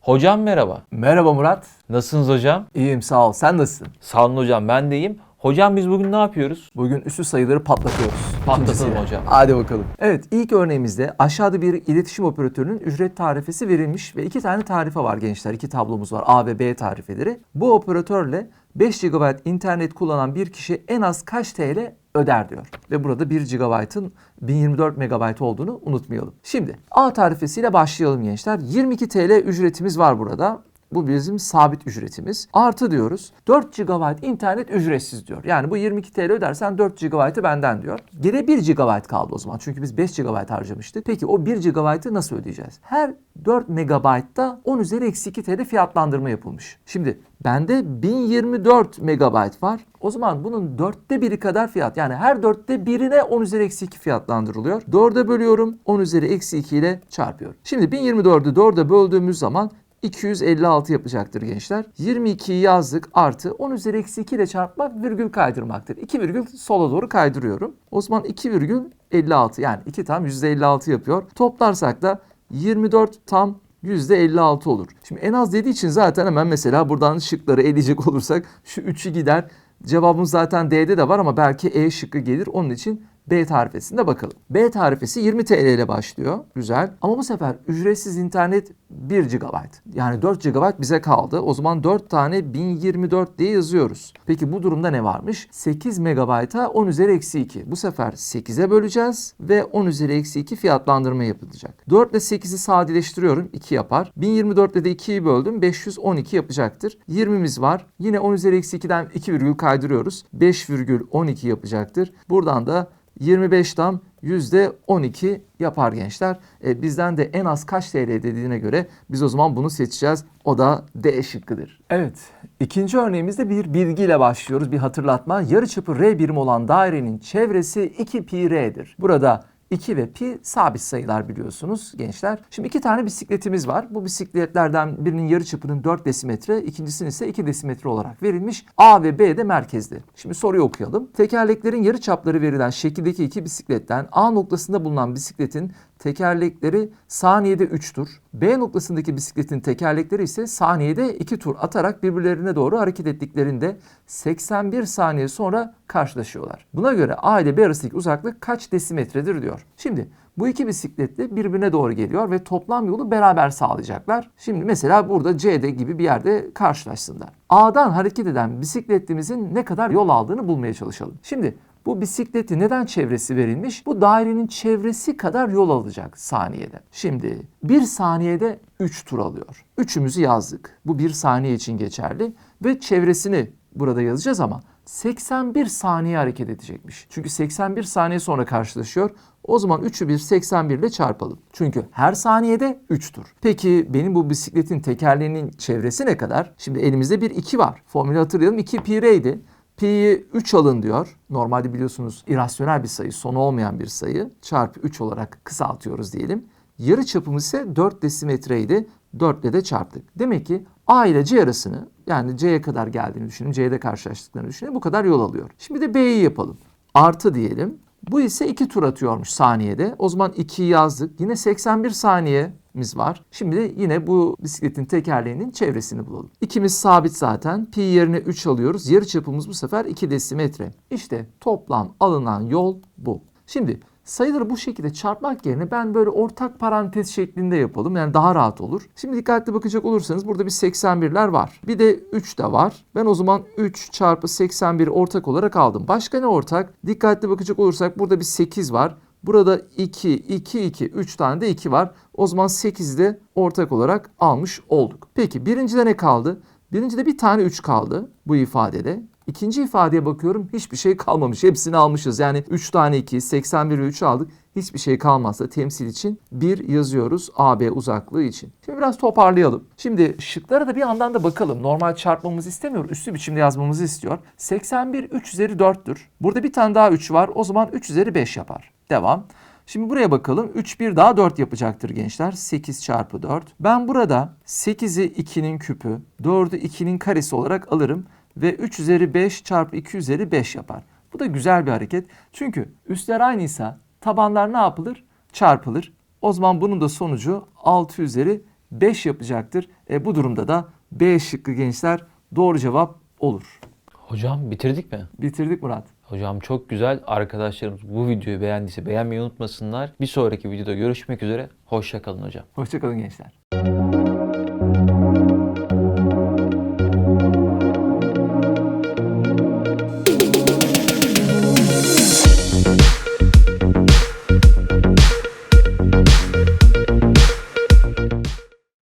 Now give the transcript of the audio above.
Hocam merhaba. Merhaba Murat. Nasılsınız hocam? İyiyim sağ ol. Sen nasılsın? Sağ olun hocam ben de iyiyim. Hocam biz bugün ne yapıyoruz? Bugün üstü sayıları patlatıyoruz. Patlatalım hocam. Hadi bakalım. Evet ilk örneğimizde aşağıda bir iletişim operatörünün ücret tarifesi verilmiş ve iki tane tarife var gençler. İki tablomuz var A ve B tarifeleri. Bu operatörle 5 GB internet kullanan bir kişi en az kaç TL öder diyor. Ve burada 1 GB'ın 1024 MB olduğunu unutmayalım. Şimdi A tarifesiyle başlayalım gençler. 22 TL ücretimiz var burada. Bu bizim sabit ücretimiz. Artı diyoruz. 4 GB internet ücretsiz diyor. Yani bu 22 TL ödersen 4 GB'ı benden diyor. Geriye 1 GB kaldı o zaman. Çünkü biz 5 GB harcamıştık. Peki o 1 GB'ı nasıl ödeyeceğiz? Her 4 MB'da 10 üzeri eksi 2 TL fiyatlandırma yapılmış. Şimdi bende 1024 MB var. O zaman bunun dörtte biri kadar fiyat. Yani her dörtte birine 10 üzeri eksi 2 fiyatlandırılıyor. 4'e bölüyorum. 10 üzeri eksi 2 ile çarpıyorum. Şimdi 1024'ü 4'e böldüğümüz zaman 256 yapacaktır gençler. 22'yi yazdık artı 10 üzeri eksi 2 ile çarpmak virgül kaydırmaktır. 2 virgül sola doğru kaydırıyorum. O zaman 2 virgül 56 yani 2 tam %56 yapıyor. Toplarsak da 24 tam %56 olur. Şimdi en az dediği için zaten hemen mesela buradan şıkları eleyecek olursak şu 3'ü gider. Cevabımız zaten D'de de var ama belki E şıkkı gelir. Onun için B tarifesinde bakalım. B tarifesi 20 TL ile başlıyor. Güzel. Ama bu sefer ücretsiz internet 1 GB. Yani 4 GB bize kaldı. O zaman 4 tane 1024 diye yazıyoruz. Peki bu durumda ne varmış? 8 MB'a 10 üzeri eksi 2. Bu sefer 8'e böleceğiz ve 10 üzeri eksi 2 fiyatlandırma yapılacak. 4 ile 8'i sadeleştiriyorum. 2 yapar. 1024 ile de 2'yi böldüm. 512 yapacaktır. 20'miz var. Yine 10 üzeri eksi 2'den 2 virgül kaydırıyoruz. 5,12 yapacaktır. Buradan da 25 tam %12 yapar gençler. E, bizden de en az kaç TL dediğine göre biz o zaman bunu seçeceğiz. O da D şıkkıdır. Evet. ikinci örneğimizde bir bilgiyle başlıyoruz. Bir hatırlatma. Yarıçapı R birim olan dairenin çevresi 2 pi R'dir. Burada 2 ve pi sabit sayılar biliyorsunuz gençler. Şimdi iki tane bisikletimiz var. Bu bisikletlerden birinin yarıçapının 4 desimetre, ikincisinin ise 2 desimetre olarak verilmiş. A ve B de merkezde. Şimdi soruyu okuyalım. Tekerleklerin yarıçapları verilen şekildeki iki bisikletten A noktasında bulunan bisikletin tekerlekleri saniyede 3 tur. B noktasındaki bisikletin tekerlekleri ise saniyede 2 tur atarak birbirlerine doğru hareket ettiklerinde 81 saniye sonra karşılaşıyorlar. Buna göre A ile B arasındaki uzaklık kaç desimetredir diyor. Şimdi bu iki bisikletle birbirine doğru geliyor ve toplam yolu beraber sağlayacaklar. Şimdi mesela burada C'de gibi bir yerde karşılaşsınlar. A'dan hareket eden bisikletimizin ne kadar yol aldığını bulmaya çalışalım. Şimdi bu bisikleti neden çevresi verilmiş? Bu dairenin çevresi kadar yol alacak saniyede. Şimdi bir saniyede 3 tur alıyor. Üçümüzü yazdık. Bu bir saniye için geçerli ve çevresini burada yazacağız ama 81 saniye hareket edecekmiş. Çünkü 81 saniye sonra karşılaşıyor. O zaman 3'ü bir 81 ile çarpalım. Çünkü her saniyede 3 tur. Peki benim bu bisikletin tekerleğinin çevresi ne kadar? Şimdi elimizde bir 2 var. Formülü hatırlayalım. 2 pi r'ydi. Pi'yi 3 alın diyor. Normalde biliyorsunuz irrasyonel bir sayı, sonu olmayan bir sayı. Çarpı 3 olarak kısaltıyoruz diyelim. Yarı çapımız ise 4 desimetreydi. 4 ile de çarptık. Demek ki A ile C arasını yani C'ye kadar geldiğini düşünün. C'de karşılaştıklarını düşünün. Bu kadar yol alıyor. Şimdi de B'yi yapalım. Artı diyelim. Bu ise 2 tur atıyormuş saniyede. O zaman 2'yi yazdık. Yine 81 saniyemiz var. Şimdi yine bu bisikletin tekerleğinin çevresini bulalım. İkimiz sabit zaten. Pi yerine 3 alıyoruz. Yarı çapımız bu sefer 2 desimetre. İşte toplam alınan yol bu. Şimdi sayıları bu şekilde çarpmak yerine ben böyle ortak parantez şeklinde yapalım. Yani daha rahat olur. Şimdi dikkatli bakacak olursanız burada bir 81'ler var. Bir de 3 de var. Ben o zaman 3 çarpı 81 ortak olarak aldım. Başka ne ortak? Dikkatli bakacak olursak burada bir 8 var. Burada 2, 2, 2, 3 tane de 2 var. O zaman 8'i de ortak olarak almış olduk. Peki birincide ne kaldı? Birincide bir tane 3 kaldı bu ifadede. İkinci ifadeye bakıyorum hiçbir şey kalmamış. Hepsini almışız. Yani 3 tane 2, 81 ve 3 aldık. Hiçbir şey kalmazsa temsil için 1 yazıyoruz AB uzaklığı için. Şimdi biraz toparlayalım. Şimdi şıklara da bir yandan da bakalım. Normal çarpmamızı istemiyor. Üstü biçimde yazmamızı istiyor. 81 3 üzeri 4'tür. Burada bir tane daha 3 var. O zaman 3 üzeri 5 yapar. Devam. Şimdi buraya bakalım. 3 bir daha 4 yapacaktır gençler. 8 çarpı 4. Ben burada 8'i 2'nin küpü, 4'ü 2'nin karesi olarak alırım ve 3 üzeri 5 çarpı 2 üzeri 5 yapar. Bu da güzel bir hareket. Çünkü üstler aynıysa tabanlar ne yapılır? Çarpılır. O zaman bunun da sonucu 6 üzeri 5 yapacaktır. E, bu durumda da B şıkkı gençler doğru cevap olur. Hocam bitirdik mi? Bitirdik Murat. Hocam çok güzel. Arkadaşlarımız bu videoyu beğendiyse beğenmeyi unutmasınlar. Bir sonraki videoda görüşmek üzere. Hoşça kalın hocam. Hoşçakalın gençler.